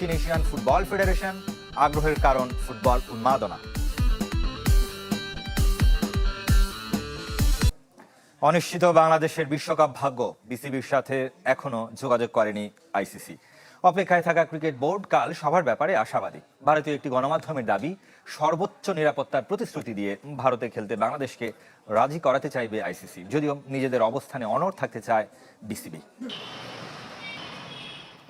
দক্ষিণ Asian football federation আগ্রহের কারণ ফুটবল উন্মাদনা। অনিশ্চিত বাংলাদেশের বিশ্বকাপ ভাগ্য, বিসিবির সাথে এখনও যোগাযোগ করেনি আইসিসি। অপেক্ষায় থাকা ক্রিকেট বোর্ড কাল সবার ব্যাপারে আশাবাদী। ভারতীয় একটি গণমাধ্যমের দাবি, সর্বোচ্চ নিরাপত্তার প্রতিশ্রুতি দিয়ে ভারতে খেলতে বাংলাদেশকে রাজি করাতে চাইবে আইসিসি, যদিও নিজেদের অবস্থানে অনড় থাকতে চায় বিসিবি।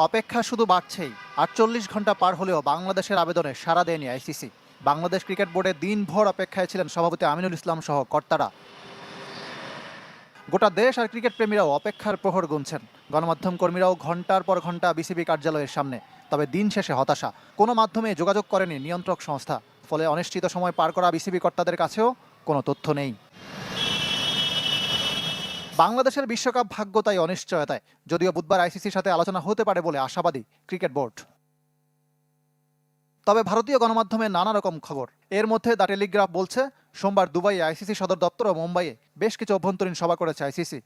অপেক্ষা শুধু বাড়ছেই। আটচল্লিশ ঘণ্টা পার হলেও বাংলাদেশের আবেদনে সাড়া দেয়নি আইসিসি। বাংলাদেশ ক্রিকেট বোর্ডে দিনভর অপেক্ষায় ছিলেন সভাপতি আমিনুল ইসলাম সহ কর্তারা। গোটা দেশ আর ক্রিকেট প্রেমীরাও অপেক্ষার প্রহর গুনছেন। গণমাধ্যম কর্মীরাও ঘণ্টার পর ঘণ্টা বিসিবি কার্যালয়ের সামনে। তবে দিন শেষে হতাশা। কোনো মাধ্যমে যোগাযোগ করেনি নিয়ন্ত্রক সংস্থা। ফলে অনিশ্চিত সময় পার করা বিসিবি কর্তাদের কাছেও কোনো তথ্য নেই। বাংলাদেশের বিশ্বকাপ ভাগ্য তাই অনিশ্চয়তায়। যদিও বুধবার আইসিসির সাথে আলোচনা হতে পারে বলে আশাবাদী ক্রিকেট বোর্ড। তবে ভারতীয় গণমাধ্যমে নানা রকম খবর। এর মধ্যে দ্য টেলিগ্রাফ বলছে, সোমবার দুবাই আইসিসি সদর দপ্তর ও মুম্বাইয়ে বেশ কিছু অভ্যন্তরীণ সভা করেছে আইসিসি।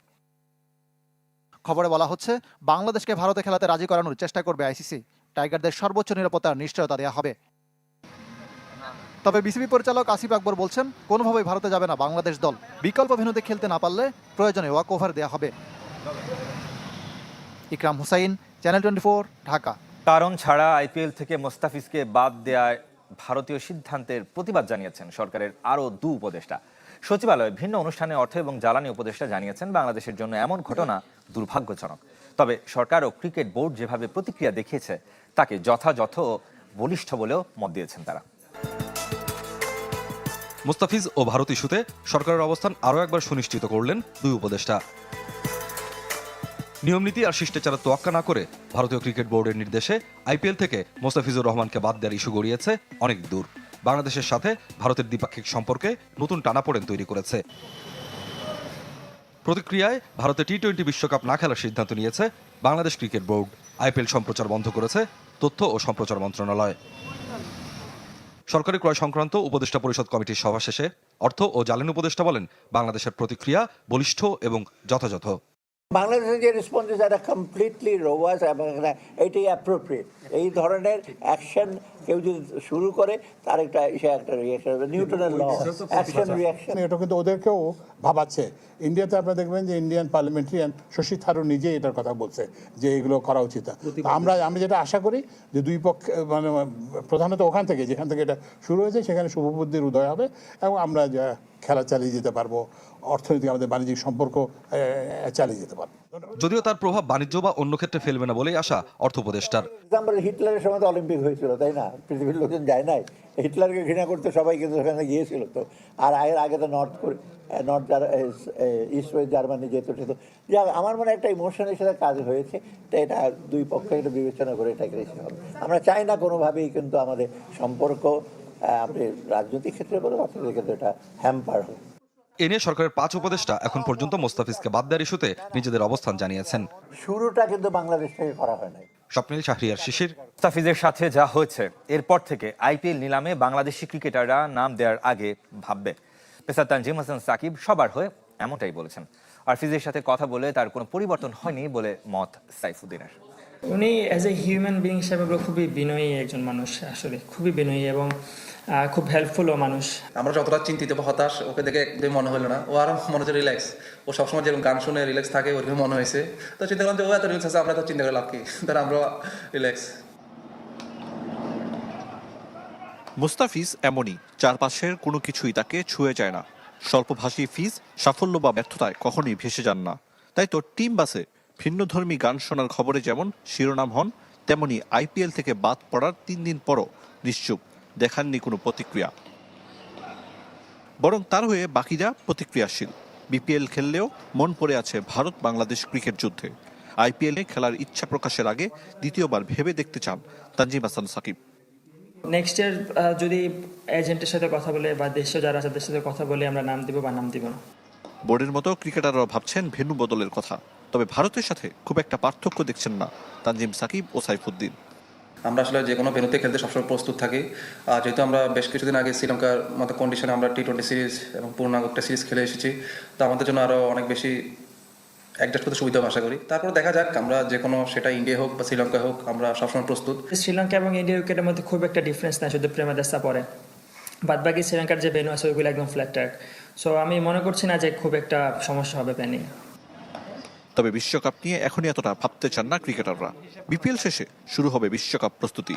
খবরে বলা হচ্ছে, বাংলাদেশকে ভারতে খেলাতে রাজি করানোর চেষ্টা করবে আইসিসি। টাইগারদের সর্বোচ্চ নিরাপত্তার নিশ্চয়তা দেওয়া হবে। তবে বিসিবি পরিচালক আসিফ আকবর বলছেন, কোনোভাবেই ভারতে যাবে না বাংলাদেশ দল। বিকল্প ভেন্যুতে খেলতে না পারলে প্রয়োজনে ওয়াক ওভার দেওয়া হবে। Ikram Hussain, channel twenty four, Dhaka. কারণ ছাড়া আইপিএল থেকে মোস্তাফিজকে বাদ দেওয়ায় ভারতীয় সিদ্ধান্তের প্রতিবাদ জানিয়েছেন সরকারের আরও দু উপদেষ্টা। সচিবালয়ে ভিন্ন অনুষ্ঠানে অর্থ এবং জ্বালানি উপদেষ্টা জানিয়েছেন, বাংলাদেশের জন্য এমন ঘটনা দুর্ভাগ্যজনক। তবে সরকার ও ক্রিকেট বোর্ড যেভাবে প্রতিক্রিয়া দেখিয়েছে, তাকে যথাযথ বলিষ্ঠ বলেও মত দিয়েছেন তারা। মুস্তাফিজ ও ভারত ইস্যুতে সরকারের অবস্থান আরও একবার সুনিশ্চিত করলেন দুই উপদেষ্টা। নিয়মনীতি আর শিষ্টাচারের তোয়াক্কা না করে ভারতীয় ক্রিকেট বোর্ডের নির্দেশে আইপিএল থেকে মোস্তাফিজুর রহমানকে বাদ দেওয়ার ইস্যু গড়িয়েছে অনেক দূর। বাংলাদেশের সাথে ভারতের দ্বিপাক্ষিক সম্পর্কে নতুন টানাপোড়েন তৈরি করেছে। প্রতিক্রিয়ায় ভারতে টি টোয়েন্টি বিশ্বকাপ না খেলার সিদ্ধান্ত নিয়েছে বাংলাদেশ ক্রিকেট বোর্ড। আইপিএল সম্প্রচার বন্ধ করেছে তথ্য ও সম্প্রচার মন্ত্রণালয়। সরকারি ক্রয় সংক্রান্ত উপদেষ্টা পরিষদ কমিটির সভা শেষে অর্থ ও জ্বালানি উপদেষ্টা বলেন, বাংলাদেশের প্রতিক্রিয়া বলিষ্ঠ এবং যথাযথ। বাংলাদেশের যে রেসপন্স এটা কমপ্লিটলি রোবাস এবং এটা- অ্যাপ্রোপ্রিয়েট এই ধরনের অ্যাকশন কেউ যদি শুরু করে তার একটা সে একটা রিয়াকশন নিউটনের ল অ্যাকশন রিয়াকশন এটা কিন্তু ওদেরকেও ভাবাচ্ছে। ইন্ডিয়াতে আপনারা দেখবেন যে ইন্ডিয়ান পার্লামেন্টারিয়ান শশী থারুর নিজে এটার কথা বলছে যে এগুলো করা উচিত আমরা আমি যেটা আশা করি যে দুই পক্ষ মানে প্রধানত ওখান থেকে যেখান থেকে এটা শুরু হয়েছে সেখানে শুভবুদ্ধির উদয় হবে এবং আমরা যা খেলা চালিয়ে যেতে পারব অর্থনৈতিক আমাদের বাণিজ্যিক সম্পর্ক চালিয়ে যেতে পারব। যদিও তার প্রভাব বাণিজ্য বা অন্য ক্ষেত্রে ফেলবে না বলেই আশা অর্থ উপদেষ্টার। এক্সাম্পল হিটলারের সময় তো অলিম্পিক হয়েছিল তাই না? পৃথিবীর লোকজন যায় নাই। হিটলারকে ঘৃণা করতে সবাই কিন্তু সেখানে গিয়েছিল তো। আর আগের আগে তো নর্থ করে নর্থ ইস্ট ওয়েস্ট জার্মানি যেত সেত যা আমার মনে একটা ইমোশনের সাথে কাজ হয়েছে তো এটা দুই পক্ষ এটা বিবেচনা করে এটাকে রেখে হবে। আমরা চাই না কোনোভাবেই কিন্তু আমাদের সম্পর্ক আপনি রাজনৈতিক ক্ষেত্রে বলো অর্থনৈতিক ক্ষেত্রে এটা হ্যাম্পার এ নিয়ে সরকারের পাঁচ উপদেষ্টা এখন পর্যন্ত মোস্তাফিজকে বাদ দেওয়ার ইস্যুতে নিজেদের অবস্থান জানিয়েছেন। শুরুটা কিন্তু বাংলাদেশ থেকে করা হয় নাই। স্বপ্নিল শাহরিয়ার শিশির। মুস্তাফিজের সাথে যা হয়েছে এরপর থেকে আইপিএল নিলামে বাংলাদেশি ক্রিকেটাররা নাম দেওয়ার আগে ভাববে। পেসার তানজিম হাসান সাকিব সবার হয়ে এমনটাই বলেছেন। আর ফিজের সাথে কথা বলে তার কোনো পরিবর্তন হয়নি বলে মত সাইফুদ্দিনের। উনি অ্যাজ এ হিউম্যান বিং হিসাবে খুবই বিনয়ী একজন মানুষ আসলে খুবই বিনয়ী এবং খুব হেল্পফুলও মানুষ। আমরা যতটা চিন্তিত বা হতাশ ওকে দেখে একদমই মনে হলো না। ও আরও মনে হচ্ছে রিল্যাক্স ও সবসময় যেরকম গান শুনে রিল্যাক্স থাকে ওরকম মনে হয়েছে। তো চিন্তা করলাম যে ও এত রিল্যাক্স আছে আমরা তো চিন্তা করে লাভ কি? তাহলে আমরা রিল্যাক্স মুস্তাফিজ এমনই চারপাশের কোনো কিছুই তাকে ছুঁয়ে যায় না। স্বল্পভাষী ফিজ সাফল্য বা ব্যর্থতায় কখনোই ভেসে যান না। তাই তো টিম বাসে ভিন্নধর্মী গান শোনার খবরে যেমন শিরোনাম হন তেমনি আইপিএল থেকে বাদ পড়ার তিন দিন পরও নিশ্চুপ। দেখাননি কোনো প্রতিক্রিয়া। বরং তার হয়ে বাকিরা প্রতিক্রিয়াশীল। বিপিএল খেললেও মন পড়ে আছে ভারত বাংলাদেশ ক্রিকেট যুদ্ধে। আইপিএলে খেলার ইচ্ছা প্রকাশের আগে দ্বিতীয়বার ভেবে দেখতে চান তানজিম হাসান সাকিব। নেক্সট ইয়ার যদি এজেন্টের সাথে কথা বলে বা দেশীয় যারা আছে তাদের সাথে কথা বলে আমরা নাম দিব বা নাম দিব না। বোর্ডের মতো ক্রিকেটাররা ভাবছেন ভেন্যু বদলের কথা। তবে ভারতের সাথে খুব একটা পার্থক্য দেখছেন না তানজিম সাকিব ও সাইফুদ্দিন। আমরা আসলে যে কোনো ভেনুতে খেলতে সবসময় প্রস্তুত থাকি। আর যেহেতু আমরা বেশ কিছুদিন আগে শ্রীলঙ্কার মতো কন্ডিশনে আমরা টি টোয়েন্টি সিরিজ এবং পূর্ণাঙ্গ একটা সিরিজ খেলে এসেছি, তো আমাদের জন্য আরও অনেক বেশি অ্যাডজাস্ট করতে সুবিধা আশা করি। তারপর দেখা যাক, আমরা যে কোনো সেটা ইন্ডিয়া হোক বা শ্রীলঙ্কা হোক, আমরা সবসময় প্রস্তুত। শ্রীলঙ্কা এবং ইন্ডিয়া উইকেটের মধ্যে খুব একটা ডিফারেন্স নাই, শুধু প্রেমাদাসা পরে বাদ বাকি শ্রীলঙ্কার যে ভেনু আছে, ওইগুলো একদম ফ্ল্যাট ট্র্যাক সো আমি মনে করছি না যে খুব একটা সমস্যা হবে প্ল্যানিং তবে বিশ্বকাপ নিয়ে এখনই এতটা ভাবতে চান না ক্রিকেটাররা। বিপিএল শেষে শুরু হবে বিশ্বকাপ প্রস্তুতি।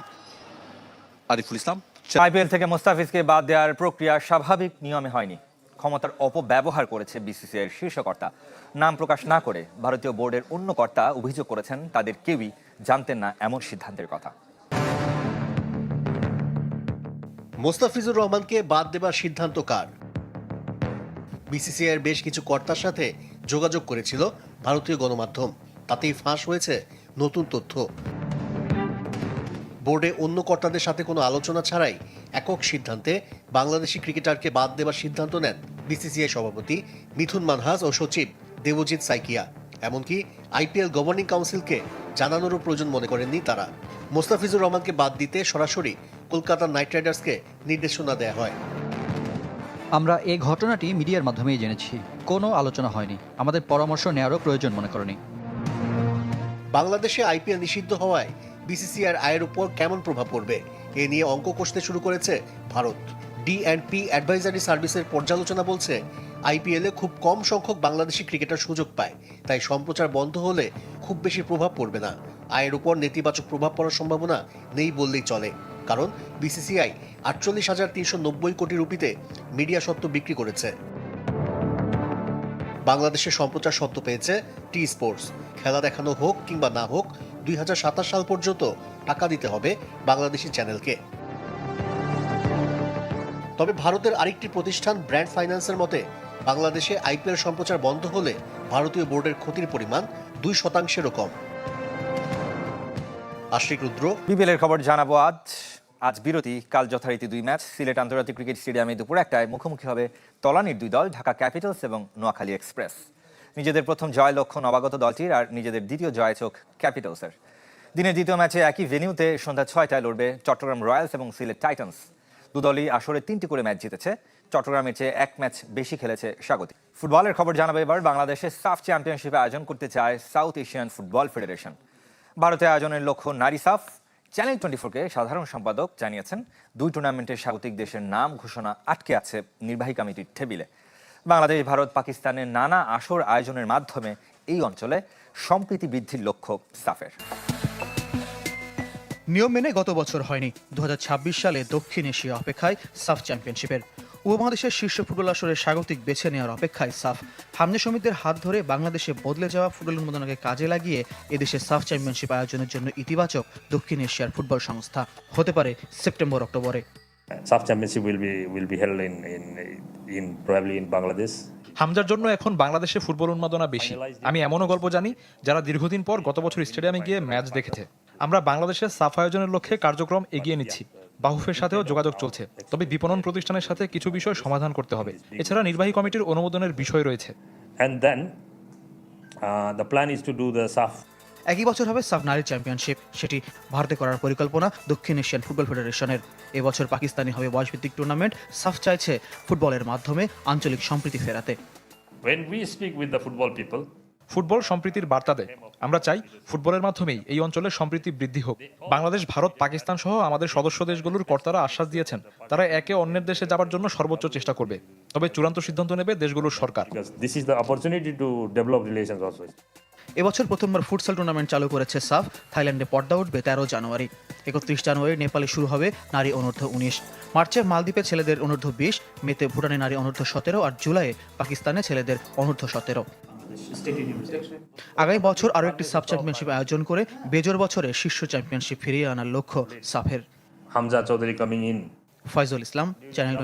আরিফুল ইসলাম আইপিএল থেকে মোস্তাফিজকে বাদ দেওয়ার প্রক্রিয়া স্বাভাবিক নিয়মে হয়নি। ক্ষমতার অপব্যবহার করেছে বিসিসিআইয়ের শীর্ষকর্তা নাম প্রকাশ না করে ভারতীয় বোর্ডের অন্য কর্তা অভিযোগ করেছেন তাদের কেউই জানতেন না এমন সিদ্ধান্তের কথা। মোস্তাফিজুর রহমানকে বাদ দেবার সিদ্ধান্ত কার? বিসিসিআইয়ের বেশ কিছু কর্তার সাথে যোগাযোগ করেছিল ভারতীয় গণমাধ্যম, তাতেই ফাঁস হয়েছে নতুন তথ্য। বোর্ডে অন্য কর্তাদের সাথে কোনো আলোচনা ছাড়াই একক সিদ্ধান্তে বাংলাদেশি ক্রিকেটারকে বাদ দেবার সিদ্ধান্ত নেন বিসিসিআই সভাপতি মিথুন মানহাস ও সচিব দেবজিৎ সাইকিয়া। এমনকি আইপিএল গভর্নিং কাউন্সিলকে জানানোরও প্রয়োজন মনে করেননি তারা। মোস্তাফিজুর রহমানকে বাদ দিতে সরাসরি কলকাতা নাইট রাইডার্সকে নির্দেশনা দেওয়া হয়। আমরা এই ঘটনাটি মিডিয়ার মাধ্যমেই জেনেছি। কোনো আলোচনা হয়নি। আমাদের পরামর্শ নেওয়ারও প্রয়োজন মনে করেনি। বাংলাদেশে আইপিএল নিষিদ্ধ হওয়ায় বিসিসিআর আয়ের উপর কেমন প্রভাব পড়বে? এ নিয়ে অঙ্ক কষতে শুরু করেছে Bharat. D and P advisory সার্ভিসের পর্যালোচনা বলছে, আইপিএলে খুব কম সংখ্যক বাংলাদেশি ক্রিকেটার সুযোগ পায়, তাই সম্প্রচার বন্ধ হলে খুব বেশি প্রভাব পড়বে না। আয়ের উপর নেতিবাচক প্রভাব পড়ার সম্ভাবনা নেই বললেই চলে। কারণ বিসিসিআই আটচল্লিশ হাজার তিনশো নব্বই কোটি রুপিতে মিডিয়া সত্ত্ব বিক্রি করেছে। বাংলাদেশে সম্প্রচার সত্ত্ব পেয়েছে টি স্পোর্টস খেলা দেখানো হোক কিংবা না হোক, দুই হাজার সাতাশ সাল পর্যন্ত টাকা দিতে হবে বাংলাদেশি চ্যানেলকে। তবে ভারতের আরেকটি প্রতিষ্ঠান ব্র্যান্ড ফাইন্যান্সের মতে, বাংলাদেশে আইপিএল সম্প্রচার বন্ধ হলে ভারতীয় বোর্ডের ক্ষতির পরিমাণ দুই শতাংশেরও কম। আশ্রিক রুদ্র। বিপিএল এর খবর জানাব আজ। আজ বিরতি, কাল যথারীতি দুই ম্যাচ। সিলেট আন্তর্জাতিক ক্রিকেট স্টেডিয়ামে দুপুর একটায় মুখোমুখি হবে তলানির দুই দল, ঢাকা ক্যাপিটালস এবং নোয়াখালী এক্সপ্রেস। নিজেদের প্রথম জয় লক্ষ্য নবাগত দলটির আর নিজেদের দ্বিতীয় জয় চোখ ক্যাপিটালসের। দিনের দ্বিতীয় ম্যাচে একই ভেনিউতে সন্ধ্যা ছয়টায় লড়বে চট্টগ্রাম রয়্যালস এবং সিলেট টাইটান্স। দুদলই আসরে তিনটি করে ম্যাচ জিতেছে। চট্টগ্রামের চেয়ে এক ম্যাচ বেশি খেলেছে স্বাগতিক। ফুটবলের খবর জানাবে এবার। বাংলাদেশে সাফ চ্যাম্পিয়নশিপ আয়োজন করতে চায় সাউথ এশিয়ান ফুটবল ফেডারেশন। ভারতে আয়োজনের লক্ষ্য নারী সাফ। চ্যানেল টোয়েন্টি ফোরকে সাধারণ সম্পাদক জানিয়েছেন, দুই টুর্নামেন্টের স্বাগতিক দেশের নাম ঘোষণা আটকে আছে নির্বাহী কমিটির টেবিলে। বাংলাদেশ, ভারত, পাকিস্তানের নানা আসর আয়োজনের মাধ্যমে এই অঞ্চলে সম্প্রীতি বৃদ্ধির লক্ষ্য সাফের। নিয়ম মেনে গত বছর হয়নি। দু হাজার ছাব্বিশ সালে দক্ষিণ এশিয়া অপেক্ষায় সাফ চ্যাম্পিয়নশিপের। উপমহাদেশের শীর্ষ ফুটবল আসরের স্বাগতিক বেছে নেওয়ার অপেক্ষায় সাফ। হামনে সমিতির হাত ধরে বাংলাদেশে বদলে যাওয়া ফুটবল উন্মোদনকে কাজে লাগিয়ে এদেশে সাফ চ্যাম্পিয়নশিপ আয়োজনের জন্য ইতিবাচক দক্ষিণ এশিয়ার ফুটবল সংস্থা। হতে পারে সেপ্টেম্বর অক্টোবরে। SAF championship will be will be held in in in probably in Bangladesh. হামজার জন্য এখন বাংলাদেশে ফুটবল উন্মাদনা বেশি। আমি এমনও গল্প জানি যারা দীর্ঘদিন পর গত বছর স্টেডিয়ামে গিয়ে ম্যাচ দেখেছে। আমরা বাংলাদেশের সাফ আয়োজনের লক্ষ্যে কার্যক্রম এগিয়ে নিচ্ছি। বাহুফের সাথেও যোগাযোগ চলছে। তবে বিপণন প্রতিষ্ঠানের সাথে কিছু বিষয় সমাধান করতে হবে। এছাড়া নির্বাহী কমিটির অনুমোদনের বিষয় রয়েছে। And then uh, the plan is to do the একই বছর হবে সাফ নারী চ্যাম্পিয়নশিপ। সেটি ভারতে করার পরিকল্পনা দক্ষিণ এশিয়ান ফুটবল ফেডারেশনের। এবছর পাকিস্তানি হবে বয়সভিত্তিক টুর্নামেন্ট। সাফ চাইছে ফুটবলের মাধ্যমে আঞ্চলিক সম্প্রীতি ফেরাতে। When we speak with the football people football সম্প্রীতির বার্তা দেয়। আমরা চাই ফুটবলের মাধ্যমেই এই অঞ্চলের সম্প্রীতি বৃদ্ধি হোক। বাংলাদেশ ভারত পাকিস্তান সহ আমাদের সদস্য দেশগুলোর কর্তারা আশ্বাস দিয়েছেন তারা একে অন্যের দেশে যাবার জন্য সর্বোচ্চ চেষ্টা করবে। তবে চূড়ান্ত সিদ্ধান্ত নেবে দেশগুলোর সরকার. এবছর প্রথমবার ফুটসাল টুর্নামেন্ট চালু করেছে সাফ। থাইল্যান্ডে পর্দা উঠবে তেরো জানুয়ারি। একত্রিশ জানুয়ারি নেপালে শুরু হবে নারী অনূর্ধ্ব উনিশ। মার্চে মালদ্বীপে ছেলেদের অনূর্ধ্ব বিশ মেতে ভুটানে নারী অনূর্ধ্ব সতেরো আর জুলাইয়ে পাকিস্তানে ছেলেদের অনূর্ধ্ব সতেরো। আগামী বছর আরও একটি সাব চ্যাম্পিয়নশিপ আয়োজন করে বেজর বছরে শীর্ষ চ্যাম্পিয়নশিপ ফিরিয়ে আনার লক্ষ্য সাফের। Hamza Chowdhury coming in Foyzul Islam channel